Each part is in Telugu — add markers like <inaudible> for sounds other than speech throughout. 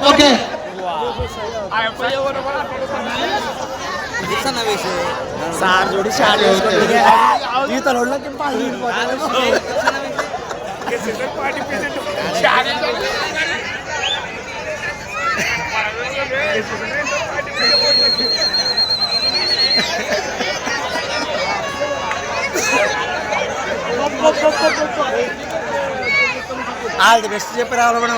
ఓకే సార్ చూడి షాట్ జీవితంలో ఆల్ ది బెస్ట్ చెప్పి రావాలి మనం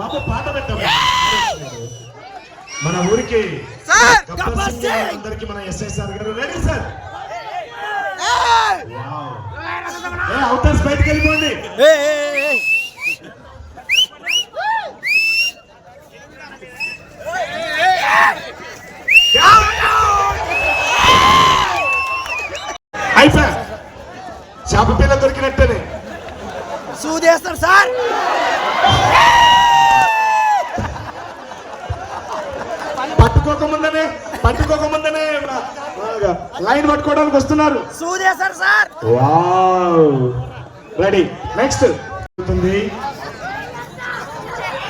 బాబు పాట పెట్టండి. మన ఊరికి అందరికి మన ఎస్ఎస్ఆర్ గారు రెడీ సార్ ఏ అవుటర్స్ బయటికి వెళ్ళిపోండి. అయిపోయా చేప పిల్ల దొరికినట్టేనే. సూదేస్తారు సార్. పట్టుకోకముందనే పట్టుకోకముందనే లైన్ పట్టుకోవడానికి వస్తున్నారు. సూదేస్తారు సార్. వావ్. రెడీ. నెక్స్ట్.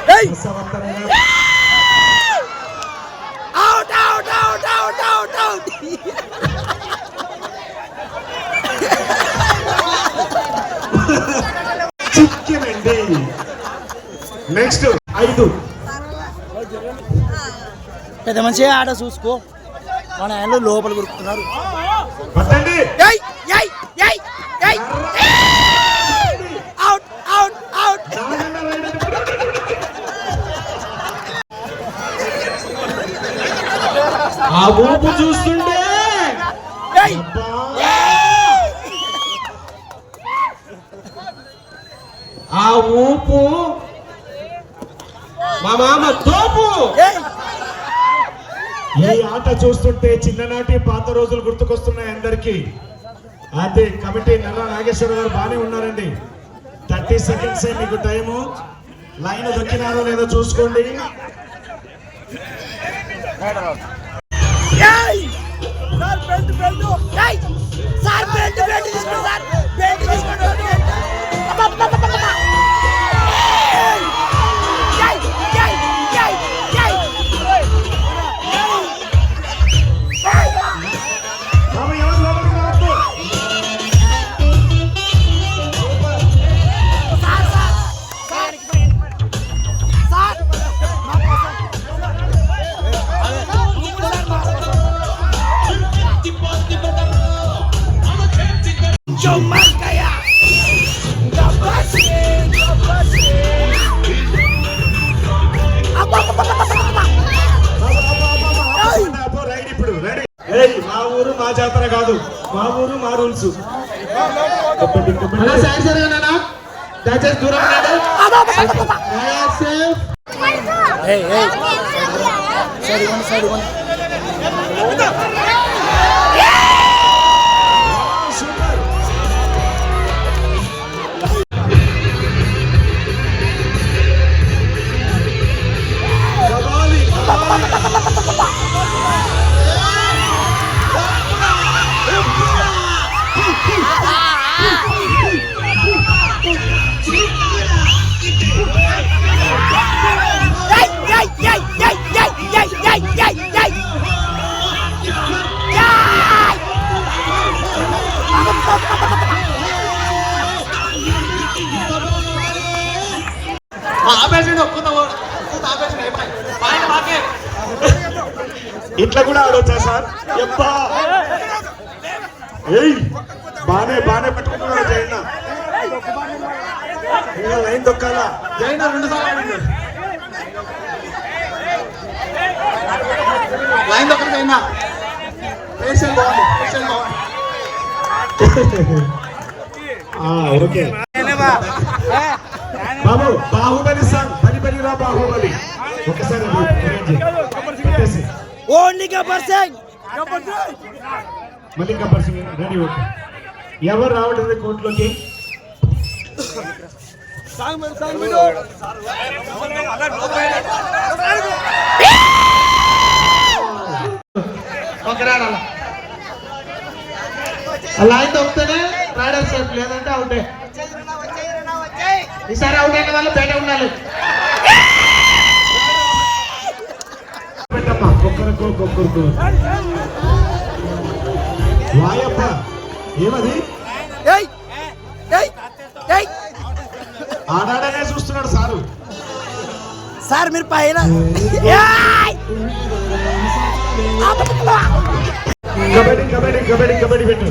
రసవత్తరంగా out out out out out out next ఐదు. పెద్ద మంచి ఆట చూసుకో. మన ఆయన లోపల గురుకుతున్నారు ఆ ఊపు మా మామ తోపు. ఈ ఆట చూస్తుంటే చిన్ననాటి పాత రోజులు గుర్తుకొస్తున్నాయి అందరికి. అదే కమిటీ నల్ల నాగేశ్వర గారు బాగానే ఉన్నారండి. థర్టీ సెకండ్స్ మీకు టైము. లైన్ దొక్కినారో లేదో చూసుకోండి. Sir belt belt. Sir belt belt తీసుకోండి సార్. ఏయ్ మా ఊరు మా జాతర కాదు. మా ఊరు మా రూల్స్. దయచేసి దూరం ఉండండి. Apa ఇట్లా కూడా ఆడొచ్చా సార్? ఎప్పా? ఏయ్ బానే బానే పట్టుకుంటున్నాడు జైన ఇంకా లైన్ దొక్కాలా జైనా రెండు సార్లు. లైన్ దగ్గర జైనా పేషెంట్ బాగుంది పేషెంట్ బాగుంది. <laughs> ఆ, ఓకే బాబు బాహుబలి సాంగ్. పని పని రా బాహుబలి. ఒకసారి. ఓన్లీ గబ్బర్ సింగ్. మళ్ళీ గబ్బర్ సింగ్. Ready okay. ఎవరు రావట్లేదు కోర్టులోకి? అలా లైన్ తొక్కితేనే రైడర్ సేఫ్ లేదంటే అవుటే ఈసారి అవుట్ అయిన వాళ్ళు బయట ఉండాలి వాయప్ప ఏమది? ఆడాడనే చూస్తున్నాడు సారు. సార్ మీరు పైన! కబడ్డీ కబడ్డీ కబడ్డీ కబడ్డీ పెట్టు.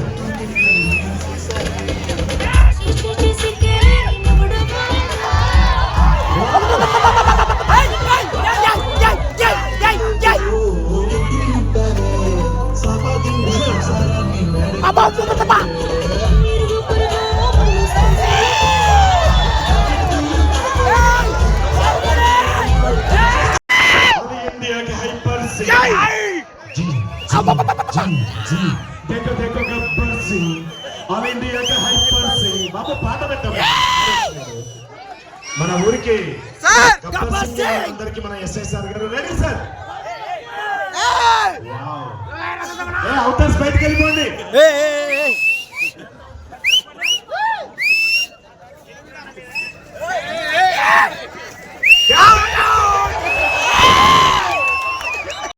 మన ఊరికి అందరికి మన ఎస్ఎస్ఆర్ గారు రెడీ సార్ అవుటర్స్ బయటకు వెళ్ళిపోండి!